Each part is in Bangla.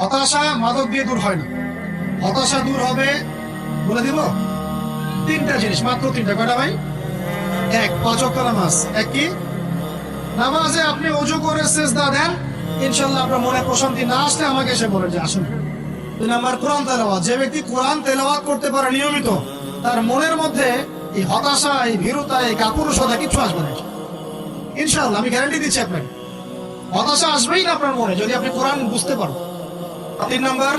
হতাশা মাদক দিয়ে দূর হয় না। হতাশা দূর হবে, বলে দিব, তিনটা জিনিস, মাত্র তিনটা, কয়টা ভাই? এক, পাঁচ ওয়াক্ত নামাজ। এক কি? নামাজে আপনি অজু করে শেষ সেজদা দেন, ইনশাল্লাহ আপনার মনে প্রশান্তি না আসলে আমাকে এসে বলে যে, আসুন। দুই নাম্বার, কোরআন তেলাওয়াত। যে ব্যক্তি কোরআন তেলাওয়াত করতে পারে নিয়মিত, তার মনের মধ্যে এই হতাশা, এই ভীরুতা, এই কাপুরুষতা কিছু আসবে না। ইনশাল্লাহ, আমি গ্যারান্টি দিচ্ছি আপনাকে। হতাশা আসবেই না আপনার মনে, যদি আপনি কোরআন বুঝতে পারেন। তিন নাম্বার,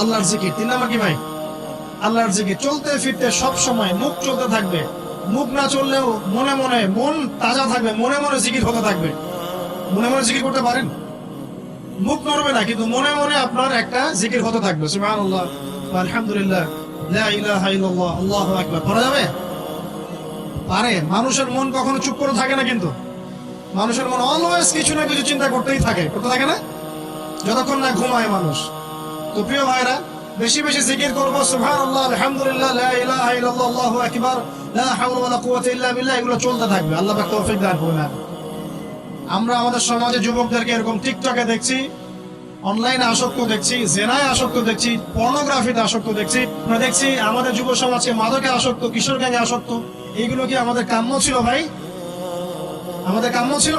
আল্লাহর জিকির। তিন নাম্বার কি ভাই? আল্লাহর জিকির। চলতে ফিরতে সব সময় মুখ চলতে থাকবে। মুখ না চললেও মনে মনে মন তাজা থাকবে, মনে মনে জিকির হতে থাকবে। মনে মনে জিকির করতে পারেন? মুখ নড়বে না, কিন্তু মনে মনে আপনার একটা জিকির হতে থাকবে। আলহামদুলিল্লাহ ইল্লাল্লাহ, আল্লাহু করা যাবে? পারে। মানুষের মন কখনো চুপ করে থাকে না কিন্তু। মানুষের মন অলওয়েজ কিছু না কিছু চিন্তা করতেই থাকে। করতে থাকে না? যতক্ষণ না ঘুমায় মানুষ। তো প্রিয় ভাইরা, বেশি বেশি জিকির করব। আলহামদুলিল্লাহ ইল্লাল্লাহ, আল্লাহু হাওলা ওয়ালা কুওয়াতা এগুলো চলতে থাকবে। আল্লাহ তৌফিক দান করুন আমরা আমাদের সমাজে যুবকদেরকে এরকম টিকটকে দেখছি, অনলাইনে আসক্ত দেখছি, জেনায় আসক্ত দেখছি, পর্নোগ্রাফিতে আসক্ত দেখছি। আমরা দেখছি আমাদের যুব সমাজকে মাদকে আসক্ত, কিশোর গ্যাংয়ে আসক্ত। এইগুলো কি আমাদের কাম্য ছিল ভাই? আমাদের কাম্য ছিল?